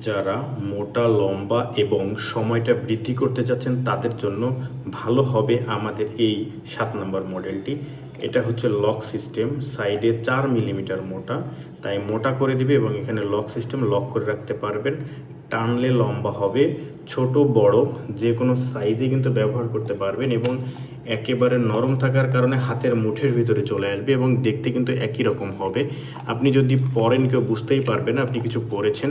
যারা মোটা, লম্বা এবং সময়টা বৃদ্ধি করতে যাচ্ছেন তাদের জন্য ভালো হবে আমাদের এই সাত নম্বর মডেলটি। এটা হচ্ছে লক সিস্টেম, সাইডে চার মিলিমিটার মোটা। তাই মোটা করে দিবে এবং এখানে লক সিস্টেম লক করে রাখতে পারবেন। টানলে লম্বা হবে, ছোট, বড়, যে কোনো সাইজে কিন্তু ব্যবহার করতে পারবেন এবং একেবারে নরম থাকার কারণে হাতের মুঠের ভিতরে চলে আসবে এবং দেখতে কিন্তু একই রকম হবে। আপনি যদি পরেন কেউ বুঝতেই পারবেন আপনি কিছু পরেছেন,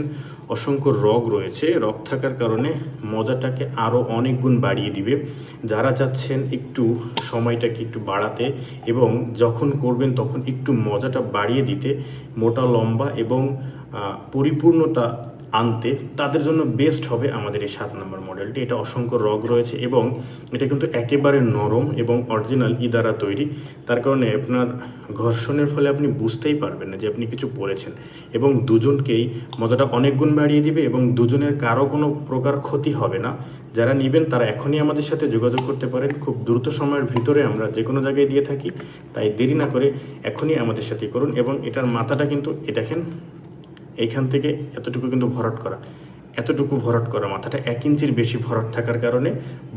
অসংখ্য রগ রয়েছে, রগ থাকার কারণে মজাটাকে আরও অনেক গুণ বাড়িয়ে দিবে। যারা চাচ্ছেন একটু সময়টাকে একটু বাড়াতে এবং যখন করবেন তখন একটু মজাটা বাড়িয়ে দিতে, মোটা, লম্বা এবং পরিপূর্ণতা আনতে তাদের জন্য বেস্ট হবে আমাদের এই সাত নম্বর মডেলটি এটা অসংখ্য রগ রয়েছে এবং এটা কিন্তু একেবারে নরম এবং অরিজিনাল ই দ্বারা তৈরি। তার কারণে আপনার ঘর্ষণের ফলে আপনি বুঝতেই পারবেন না যে আপনি কিছু পরেছেন এবং দুজনকেই মজাটা অনেক গুণ বাড়িয়ে দিবে এবং দুজনের কারও কোনো প্রকার ক্ষতি হবে না। যারা নেবেন তারা এখনই আমাদের সাথে যোগাযোগ করতে পারেন। খুব দ্রুত সময়ের ভিতরে আমরা যে কোনো জায়গায় দিয়ে থাকি, তাই দেরি না করে এখনই আমাদের সাথে করুন এবং এটার মাথাটা কিন্তু, এ দেখেন এইখান থেকে এতটুকু কিন্তু ভরাট করা। এতটুকু ভরাট করা, মাথাটা এক ইঞ্চির বেশি ভরাট থাকার কারণে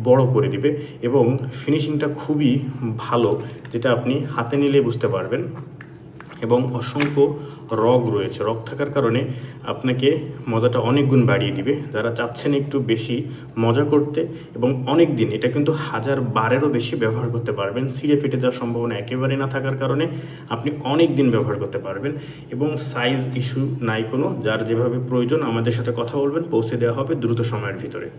বড় করে দিবে এবং ফিনিশিংটা খুবই ভালো, যেটা আপনি হাতে নিলে বুঝতে পারবেন। এবং অসংখ্য রগ রয়েছে। রগ থাকার কারণে আপনাকে মজাটা অনেক গুণ বাড়িয়ে দিবে। যারা চাচ্ছেন একটু বেশি মজা করতে এবং অনেক দিন, এটা কিন্তু হাজার বারেরও বেশি ব্যবহার করতে পারবেন। সিঁড়ে ফেটে যাওয়ার সম্ভাবনা একেবারে না থাকার কারণে আপনি অনেক দিন ব্যবহার করতে পারবেন এবং সাইজ ইস্যু নাই কোনো। যার যেভাবে প্রয়োজন আমাদের সাথে কথা বলবেন, পৌঁছে দেওয়া হবে দ্রুত সময়ের ভিতরে।